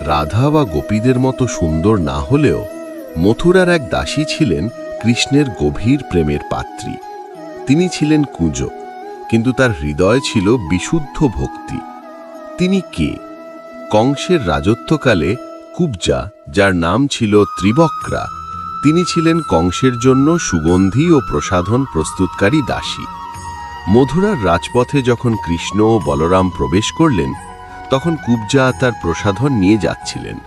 রাধা বা গোপীদের মতো সুন্দর না হলেও মথুরার এক দাসী ছিলেন কৃষ্ণের গভীর প্রেমের পাত্রী। তিনি ছিলেন কুঁজো, কিন্তু তার হৃদয় ছিল বিশুদ্ধ ভক্তি। তিনি কে? কংসের রাজত্বকালে কুবজা, যার নাম ছিল ত্রিবক্রা, তিনি ছিলেন কংসের জন্য সুগন্ধি ও প্রসাধন প্রস্তুতকারী দাসী। মধুরার রাজপথে যখন কৃষ্ণ ও বলরাম প্রবেশ করলেন তখন কুবজা তার প্রসাধন নিয়ে যাচ্ছিলেন।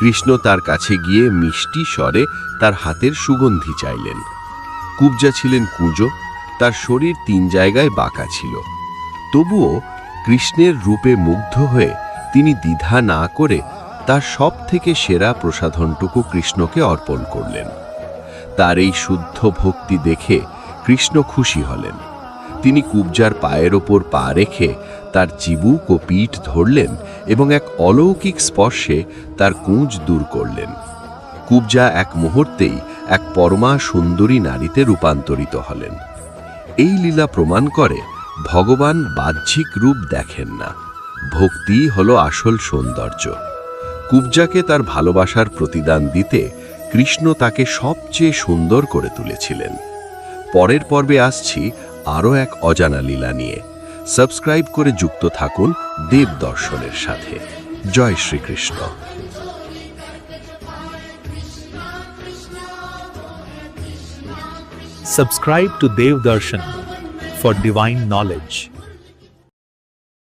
কৃষ্ণ তার কাছে গিয়ে মিষ্টি স্বরে তার হাতের সুগন্ধি চাইলেন। কুবজা ছিলেন কুঁজো, তার শরীর তিন জায়গায় বাঁকা ছিল। তবুও কৃষ্ণের রূপে মুগ্ধ হয়ে তিনি দ্বিধা না করে তার সব থেকে সেরা প্রসাধনটুকু কৃষ্ণকে অর্পণ করলেন। তার এই শুদ্ধ ভক্তি দেখে কৃষ্ণ খুশি হলেন। তিনি কুবজার পায়ের ওপর পা রেখে তার চিবুক ও পিঠ ধরলেন এবং এক অলৌকিক স্পর্শে তার কুঁজ দূর করলেন। কুবজা এক মুহূর্তেই এক পরমা সুন্দরী নারীতে রূপান্তরিত হলেন। এই লীলা প্রমাণ করে ভগবান বাহ্যিক রূপ দেখেন না। ভক্তি হল আসল সৌন্দর্য। কুবজাকে তার ভালোবাসার প্রতিদান দিতে কৃষ্ণ তাকে সবচেয়ে সুন্দর করে তুলেছিলেন। পরের পর্বে আসছি আরও এক অজানা লীলা নিয়ে। সাবস্ক্রাইব করে যুক্ত থাকুন দেব দর্শনের সাথে। জয় Shrikrishna. Subscribe to Dev Darshan for divine knowledge.